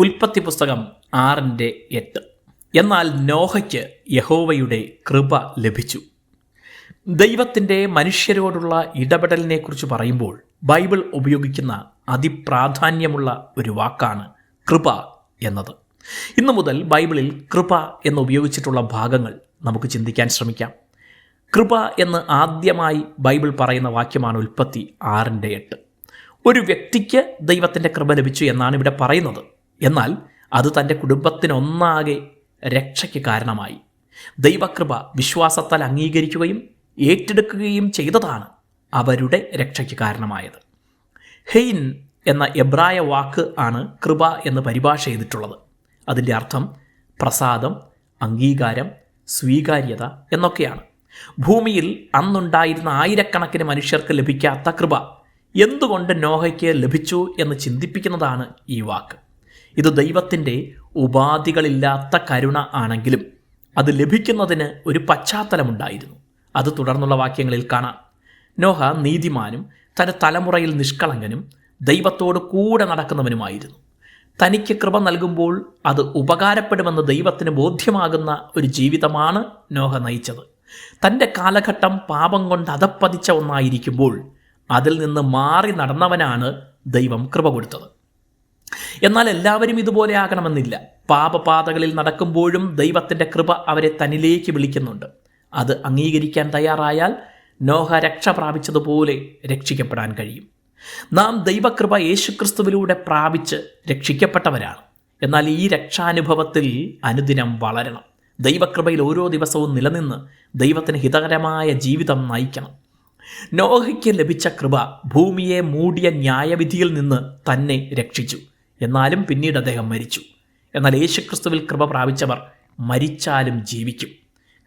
ഉൽപ്പത്തി പുസ്തകം ആറിന്റെ എട്ട്. എന്നാൽ നോഹയ്ക്ക് യഹോവയുടെ കൃപ ലഭിച്ചു. ദൈവത്തിന്റെ മനുഷ്യരോടുള്ള ഇടപെടലിനെക്കുറിച്ച് പറയുമ്പോൾ ബൈബിൾ ഉപയോഗിക്കുന്ന അതിപ്രാധാന്യമുള്ള ഒരു വാക്കാണ് കൃപ എന്നത്. ഇന്നു മുതൽ ബൈബിളിൽ കൃപ എന്ന് ഉപയോഗിച്ചിട്ടുള്ള ഭാഗങ്ങൾ നമുക്ക് ചിന്തിക്കാൻ ശ്രമിക്കാം. കൃപ എന്ന് ആദ്യമായി ബൈബിൾ പറയുന്ന വാക്യമാണ് ഉൽപ്പത്തി ആറിന്റെ എട്ട്. ഒരു വ്യക്തിക്ക് ദൈവത്തിന്റെ കൃപ ലഭിച്ചു എന്നാണ് ഇവിടെ പറയുന്നത്. എന്നാൽ അത് തന്റെ കുടുംബത്തിനൊന്നാകെ രക്ഷയ്ക്ക് കാരണമായി. ദൈവകൃപ വിശ്വാസത്താൽ അംഗീകരിക്കുകയും ഏറ്റെടുക്കുകയും ചെയ്തതാണ് അവരുടെ രക്ഷയ്ക്ക് കാരണമായത്. ഹെയിൻ എന്ന എബ്രായ വാക്ക് ആണ് കൃപ എന്ന് പരിഭാഷ ചെയ്തിട്ടുള്ളത്. അതിന്റെ അർത്ഥം പ്രസാദം അംഗീകാരം സ്വീകാര്യത എന്നൊക്കെയാണ്. ഭൂമിയിൽ അന്നുണ്ടായിരുന്ന ആയിരക്കണക്കിന് മനുഷ്യർക്ക് ലഭിക്കാത്ത കൃപ എന്തുകൊണ്ട് നോഹയ്ക്ക് ലഭിച്ചു എന്ന് ചിന്തിപ്പിക്കുന്നതാണ് ഈ വാക്ക്. ഇത് ദൈവത്തിന്റെ ഉപാധികളില്ലാത്ത കരുണ ആണെങ്കിലും അത് ലഭിക്കുന്നതിന് ഒരു പശ്ചാത്തലമുണ്ടായിരുന്നു. അത് തുടർന്നുള്ള വാക്യങ്ങളിൽ കാണാം. നോഹ നീതിമാനും തന്റെ തലമുറയിൽ നിഷ്കളങ്കനും ദൈവത്തോട് കൂടെ നടക്കുന്നവനുമായിരുന്നു. തനിക്ക് കൃപ നൽകുമ്പോൾ അത് ഉപകാരപ്പെടുമെന്ന് ദൈവത്തിന് ബോധ്യമാകുന്ന ഒരു ജീവിതമാണ് നോഹ നയിച്ചത്. തന്റെ കാലഘട്ടം പാപം കൊണ്ട് അതപ്പതിച്ച ഒന്നായിരിക്കുമ്പോൾ അതിൽ നിന്ന് മാറി നടന്നവനാണ് ദൈവം കൃപ കൊടുത്തത്. എന്നാൽ എല്ലാവരും ഇതുപോലെ ആകണമെന്നില്ല. പാപപാതകളിൽ നടക്കുമ്പോഴും ദൈവത്തിന്റെ കൃപ അവരെ തന്നിലേക്ക് വിളിക്കുന്നുണ്ട്. അത് അംഗീകരിക്കാൻ തയ്യാറായാൽ നോഹ രക്ഷ പ്രാപിച്ചതുപോലെ രക്ഷിക്കപ്പെടാൻ കഴിയും. നാം ദൈവകൃപ യേശുക്രിസ്തുവിലൂടെ പ്രാപിച്ച് രക്ഷിക്കപ്പെട്ടവരാണ്. എന്നാൽ ഈ രക്ഷാനുഭവത്തിൽ അനുദിനം വളരണം. ദൈവകൃപയിൽ ഓരോ ദിവസവും നിലനിന്ന് ദൈവത്തിന് ഹിതകരമായ ജീവിതം നയിക്കണം. നോഹയ്ക്ക് ലഭിച്ച കൃപ ഭൂമിയെ മൂടിയ ന്യായവിധിയിൽ നിന്ന് തന്നെ രക്ഷിച്ചു. എന്നാലും പിന്നീട് അദ്ദേഹം മരിച്ചു. എന്നാൽ യേശുക്രിസ്തുവിൽ കൃപ പ്രാപിച്ചവർ മരിച്ചാലും ജീവിക്കും.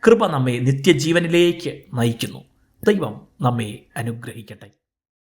കൃപ നമ്മെ നിത്യജീവനിലേക്ക് നയിക്കുന്നു. ദൈവം നമ്മെ അനുഗ്രഹിക്കട്ടെ.